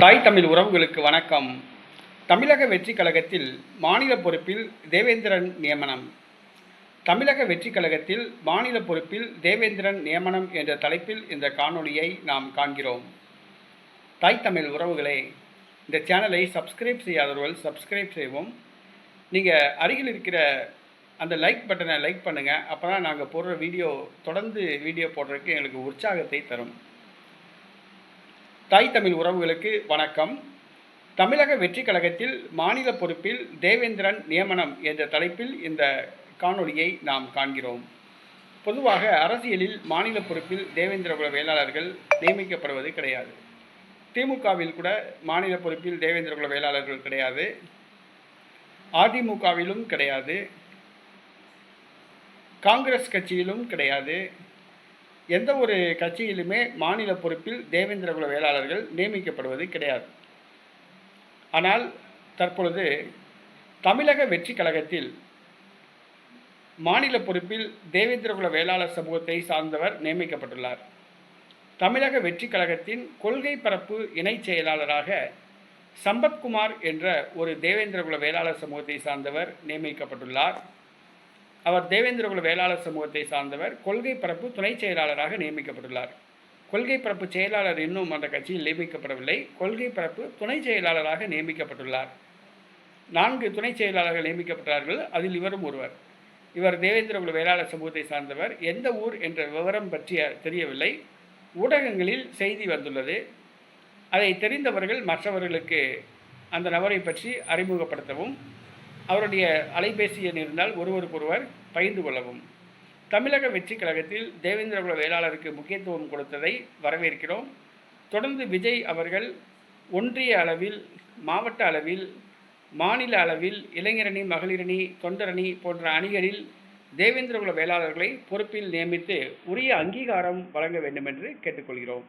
தாய் தமிழ் உறவுகளுக்கு வணக்கம். தமிழக வெற்றி கழகத்தில் மாநில பொறுப்பில் தேவேந்திரன் நியமனம். தமிழக வெற்றி கழகத்தில் மாநில பொறுப்பில் தேவேந்திரன் நியமனம் என்ற தலைப்பில் இந்த காணொளியை நாம் காண்கிறோம். தாய் தமிழ் உறவுகளே இந்த சேனலை சப்ஸ்கிரைப் செய்யாதவர்கள் சப்ஸ்கிரைப் செய்வோம் நீங்கள் அருகில் இருக்கிற அந்த லைக் பட்டனை லைக் பண்ணுங்கள் அப்போ தான் நாங்கள் போடுற வீடியோ தொடர்ந்து வீடியோ போடுறதுக்கு எங்களுக்கு உற்சாகத்தை தரும். தாய் தமிழ் உறவுகளுக்கு வணக்கம். தமிழக வெற்றி கழகத்தில் மாநில பொறுப்பில் தேவேந்திரன் நியமனம் என்ற தலைப்பில் இந்த காணொளியை நாம் காண்கிறோம். பொதுவாக அரசியலில் மாநில பொறுப்பில் தேவேந்திரகுல வேளாளர்கள் நியமிக்கப்படுவது கிடையாது. திமுகவில் கூட மாநில பொறுப்பில் தேவேந்திரகுல வேளாளர்கள் கிடையாது. அதிமுகவிலும் கிடையாது. காங்கிரஸ் கட்சியிலும் கிடையாது. எந்த ஒரு கட்சியிலுமே மாநில பொறுப்பில் தேவேந்திர குல வேளாளர்கள் நியமிக்கப்படுவது கிடையாது. ஆனால் தற்பொழுது தமிழக வெற்றி கழகத்தில் மாநில பொறுப்பில் தேவேந்திர குல வேளாளர் சமூகத்தை சார்ந்தவர் நியமிக்கப்பட்டுள்ளார். தமிழக வெற்றி கழகத்தின் கொள்கை பரப்பு இணைச் செயலாளராக சம்பத்குமார் என்ற ஒரு தேவேந்திர குல வேளாளர் சமூகத்தை சார்ந்தவர் நியமிக்கப்பட்டுள்ளார். அவர் தேவேந்திரகுல வேளாளர் சமூகத்தை சார்ந்தவர். கொள்கை பரப்பு துணை செயலாளராக நியமிக்கப்பட்டுள்ளார். கொள்கை பரப்பு செயலாளர் இன்னும் அந்த கட்சியில் நியமிக்கப்படவில்லை. கொள்கை பரப்பு துணை செயலாளராக நியமிக்கப்பட்டுள்ளார். நான்கு துணை செயலாளர்கள் நியமிக்கப்பட்டார்கள். அதில் இவரும் ஒருவர். இவர் தேவேந்திரகுல வேளாளர் சமூகத்தை சார்ந்தவர். எந்த ஊர் என்ற விவரம் பற்றிய தெரியவில்லை. ஊடகங்களில் செய்தி வந்துள்ளது. அதை தெரிந்தவர்கள் மற்றவர்களுக்கு அந்த நபரை பற்றி அறிமுகப்படுத்தவும் அவருடைய அலைபேசி எண் இருந்தால் ஒருவருக்கொருவர் பகிர்ந்து கொள்ளவும். தமிழக வெற்றி கழகத்தில் தேவேந்திரகுல வேளாளருக்கு முக்கியத்துவம் கொடுத்ததை வரவேற்கிறோம். தொடர்ந்து விஜய் அவர்கள் ஒன்றிய அளவில் மாவட்ட அளவில் மாநில அளவில் இளைஞரணி மகளிரணி தொண்டரணி போன்ற அணிகளில் தேவேந்திரகுல வேளாளர்களை பொறுப்பில் நியமித்து உரிய அங்கீகாரம் வழங்க வேண்டும் என்று கேட்டுக்கொள்கிறோம்.